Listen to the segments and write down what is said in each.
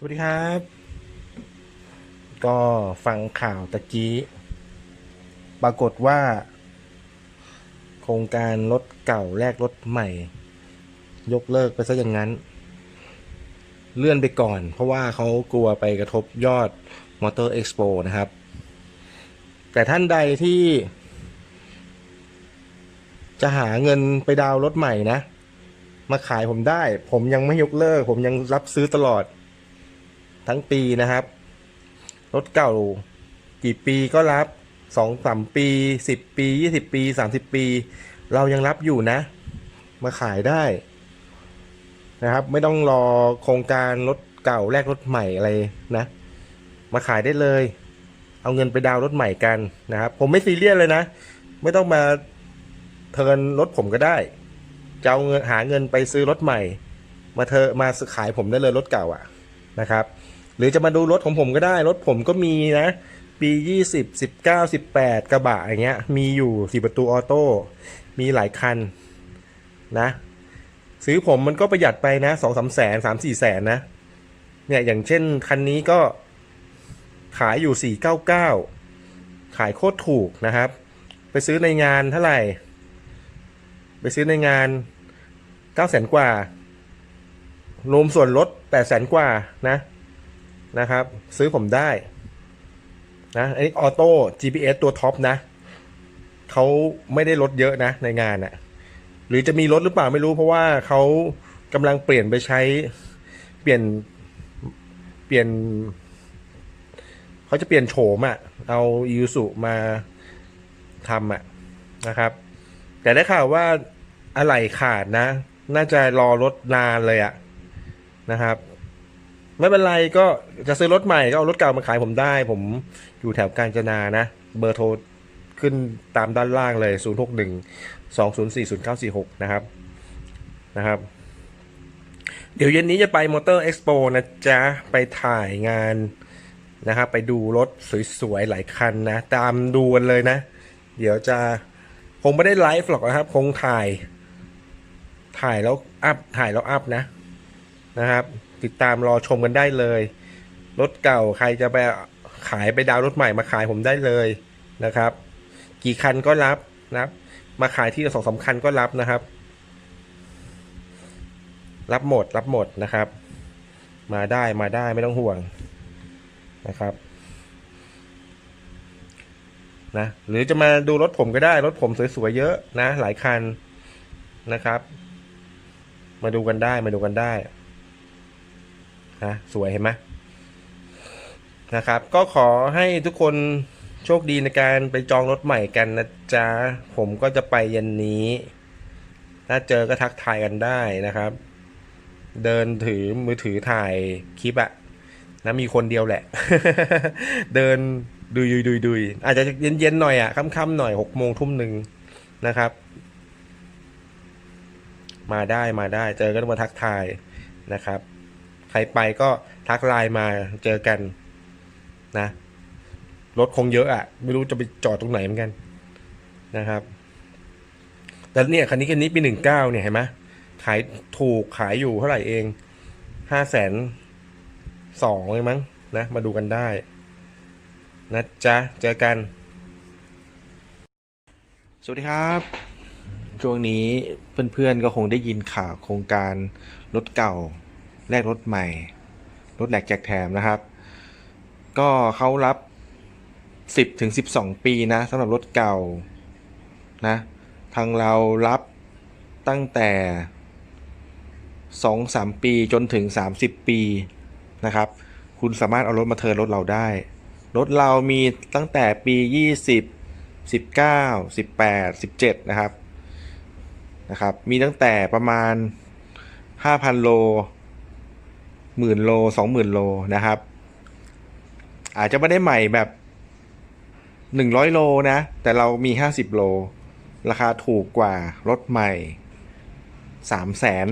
สวัสดีครับ ก็ฟังข่าวตะกี้ ปรากฏว่า โครงการรถเก่าแลกรถใหม่ ยกเลิกไปซะอย่างนั้น เลื่อนไปก่อน เพราะว่าเขากลัวไปกระทบยอดมอเตอร์เอ็กซ์โปนะครับ แต่ท่านใดที่ จะหาเงินไปดาวรถใหม่นะ มาขายผมได้ ผมยังไม่ยกเลิก ผมยังรับซื้อตลอด ทั้งปีนะครับ รถเก่ากี่ปีก็รับสองสามปีสิบปียี่สิบปีสามสิบปี เรายังรับอยู่นะ มาขายได้นะครับ ไม่ต้องรอโครงการรถเก่าแลกรถใหม่อะไรนะ มาขายได้เลย เอาเงินไปดาวรถใหม่กันนะครับ ผมไม่ซีเรียสเลยนะ ไม่ต้องมาเทิร์นรถผมก็ได้จะเอาเงินหาเงินไปซื้อรถใหม่ มาเธอมาขายผมได้เลยรถเก่าอะนะครับ หรือจะมาดูรถของผมก็ได้ รถผมก็มีนะ ปี20 19 18กระบะอย่างเงี้ย มีอยู่สี่ประตูออโต้ มีหลายคันนะ ซื้อผมมันก็ประหยัดไปนะสองสามแสนสามสี่แสนนะ เนี่ยอย่างเช่นคันนี้ก็ขายอยู่499ขายโคตรถูกนะครับ ไปซื้อในงานเท่าไหร่ ไปซื้อในงาน9แสนกว่ารวมส่วนลด8แสนกว่านะ นะครับ ซื้อผมได้นะอันนี้ออโต้ GPS ตัวท็อปนะเขาไม่ได้ลดเยอะนะในงานอะหรือจะมีลดหรือเปล่าไม่รู้เพราะว่าเขากำลังเปลี่ยนไปใช้เปลี่ยนเปลี่ยนเขาจะเปลี่ยนโฉมอะเอายูสุมาทำอะนะครับ แต่ได้ข่าวว่าอะไหล่ขาดนะ น่าจะรอรถนานเลยอะนะครับ ไม่เป็นไรก็จะซื้อรถใหม่ก็เอารถเก่ามาขายผมได้ ผมอยู่แถวกาญจนานะ เบอร์โทรขึ้นตามด้านล่างเลย 0 6 1 2 0 4 0 9 4 6 นะครับนะครับ เดี๋ยวเย็นนี้จะไปมอเตอร์เอ็กซ์โปนะจ๊ะ ไปถ่ายงานนะครับ ไปดูรถสวยๆ หลายคันนะ ตามดูกันเลยนะ เดี๋ยวจะคงไม่ได้ไลฟ์หรอกนะครับ คงถ่าย ถ่ายแล้วอัพ ถ่ายแล้วอัพนะนะครับ ติดตามรอชมกันได้เลย รถเก่าใครจะไปขายไปดาวรถใหม่มาขายผมได้เลยนะครับ กี่คันก็รับนะครับ มาขายที่สองสาคันก็รับนะครับ รับหมดรับหมดนะครับ มาได้มาได้ไม่ต้องห่วงนะครับนะหรือจะมาดูรถผมก็ได้ รถผมสวยๆเยอะนะ หลายคันนะครับ มาดูกันได้มาดูกันได้ นะสวยเห็นไหมนะครับ ก็ขอให้ทุกคนโชคดีในการไปจองรถใหม่กันนะจ๊ะ ผมก็จะไปเย็นนี้ ถ้าเจอก็ทักทายกันได้นะครับ เดินถือมือถือถ่ายคลิปอะนะมีคนเดียวแหละ เดินดุยดุยดุยดุยอาจจะเย็นๆหน่อยอะค่ำๆหน่อยหกโมงทุ่มหนึ่งนะครับ มาได้มาได้เจอก็ต้องมาทักทายนะครับ ใครไปก็ทักไลน์มาเจอกันนะ รถคงเยอะอะ่ะ ไม่รู้จะไปจอดตรงไหนเหมือนกันนะครับ แต่เนี่ยคันนี้คันนี้ปีหนึ่งเก้าเนี่ยเห็นไหมขายถูกขายอยู่เท่าไหร่เองห้าแสนสองเลยมั้งนะ มาดูกันได้ นะจ๊ะ เจอกัน สวัสดีครับ ช่วงนี้เพื่อนๆก็คงได้ยินข่าวโครงการรถเก่า แลกรถใหม่ รถแหลกแจกแถมนะครับ ก็เขารับ 10ถึง12 ปีนะสำหรับรถเก่านะ ทางเรารับตั้งแต่2-3 ปีจนถึง 30 ปีนะครับ คุณสามารถเอารถมาเทิร์นรถเราได้ รถเรามีตั้งแต่ปี 20 19 18 17 นะครับนะครับ มีตั้งแต่ประมาณ 5,000 โล หมื่นโลสองหมื่นโลนะครับ อาจจะไม่ได้ใหม่แบบหนึ่งร้อยโลนะ แต่เรามีห้าสิบโล ราคาถูกกว่ารถใหม่สามแสน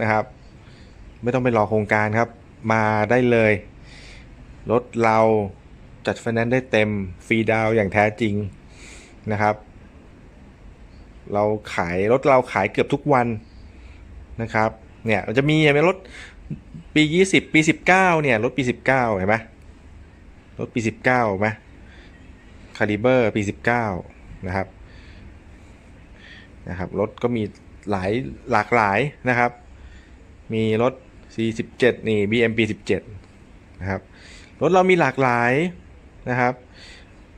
นะครับ ไม่ต้องไปรอโครงการครับ มาได้เลย รถเราจัดไฟแนนซ์ได้เต็มฟรีดาวอย่างแท้จริงนะครับ เราขายรถเราขายเกือบทุกวันนะครับ เนี่ยเราจะมีเป็นรถ ปียี่สิบปีสิบเก้าเนี่ย รถปีสิบเก้าเห็นไหมรถปีสิบเก้าไหมคาลิเบอร์ปีสิบเก้านะครับนะครับ รถก็มีหลายหลากหลายนะครับ มีรถ 47 นี่ BM ปี17 นะครับ รถเรามีหลากหลายนะครับ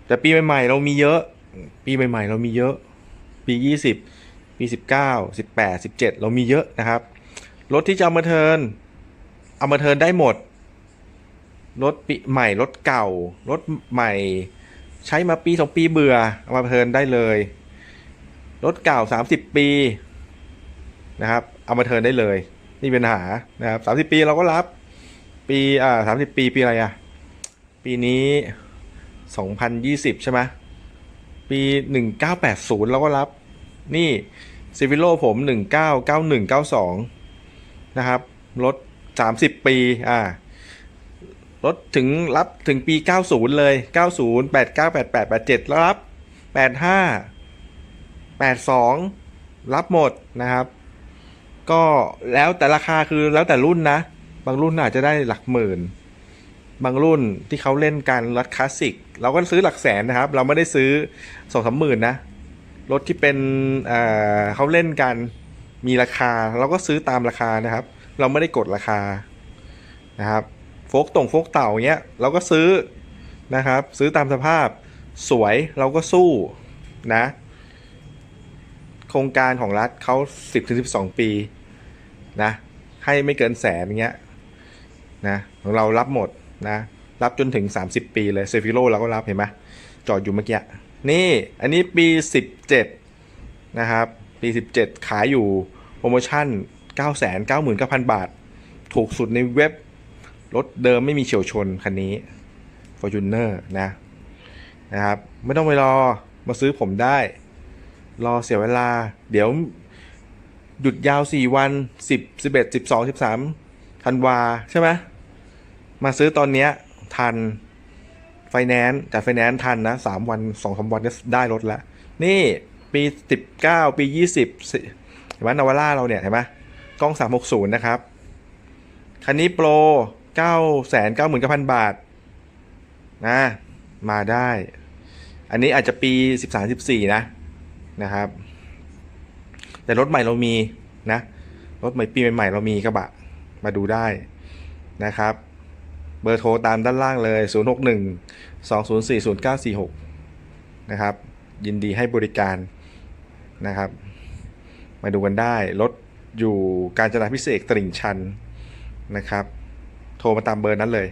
แต่ปีใหม่ๆเรามีเยอะ ปีใหม่ๆเรามีเยอะ ปี 20 ปี 19 18 17 เรามีเยอะนะครับ รถที่จะเอามาเทิร์น เอามาเทินได้หมด รถปีใหม่รถเก่า รถใหม่ ใช้มาปีสองปีเบื่อ เอามาเทินได้เลย รถเก่า30ปีนะครับ เอามาเทินได้เลย นี่เป็นหานะครับสามสิบปีเราก็รับ ปีอ่าสามสิบปีปีอะไรอะ ปีนี้สองพันยี่สิบใช่ไหมปีหนึ่งเก้าแปดศูนย์เราก็รับ นี่ซีวิโลผมหนึ่งเก้าเก้าหนึ่งเก้าสองนะครับ รถ สามสิบปีอ่ารถถึงรับถึงปี 90 เลย 90 89 88 87แล้วรับ 85 82 รับหมดนะครับ ก็แล้วแต่ราคาคือแล้วแต่รุ่นนะ บางรุ่นอาจจะได้หลักหมื่น บางรุ่นที่เขาเล่นกันรถคลาสสิก เราก็ซื้อหลักแสนนะครับ เราไม่ได้ซื้อสองสามหมื่นนะ รถที่เป็นเอ่อเขาเล่นกันมีราคา เราก็ซื้อตามราคานะครับ เราไม่ได้กดราคานะครับโฟกตรงโฟกเต่าเงี้ยเราก็ซื้อนะครับ ซื้อตามสภาพสวยเราก็สู้นะโครงการของรัฐเขา10ถึง12 ปีนะให้ไม่เกินแสนเงี้ยนะของเรารับหมดนะรับจนถึง 30 ปีเลยเซฟิโลเราก็รับเห็นไหมจอดอยู่เมื่อกี้นี่อันนี้ปี 17 นะครับ ปี 17 ขายอยู่โปรโมชั่น 999,000 บาท ถูกสุดในเว็บ รถเดิมไม่มีเฉียวชนคันนี้ Fortuner นะนะครับ ไม่ต้องไปรอมาซื้อผมได้ รอเสียเวลา เดี๋ยวหยุดยาว 4 วัน 10 11 12 13 ธันวาใช่ไหมมาซื้อตอนเนี้ยทันไฟแนนซ์แต่ไฟแนนซ์ทันนะ3วัน2 3วันก็ได้รถแล้ว นี่ปี19ปี20เห็นไหมนาวาร่าเราเนี่ย เห็นไหม กล้อง 360 นะครับ คันนี้โปร 9 9 9 0 0 0 บาท นะ มาได้ อันนี้อาจจะปี 13 14 นะ นะครับ แต่รถใหม่เรามีนะ รถใหม่ปีใหม่ๆเรามีกระบะ มาดูได้นะครับ เบอร์โทรตามด้านล่างเลย 061 204 0946 นะครับ ยินดีให้บริการนะครับ มาดูกันได้ รถ อยู่การจนาพิเศษตลิ่งชันนะครับ โทรมาตามเบอร์นั้นเลย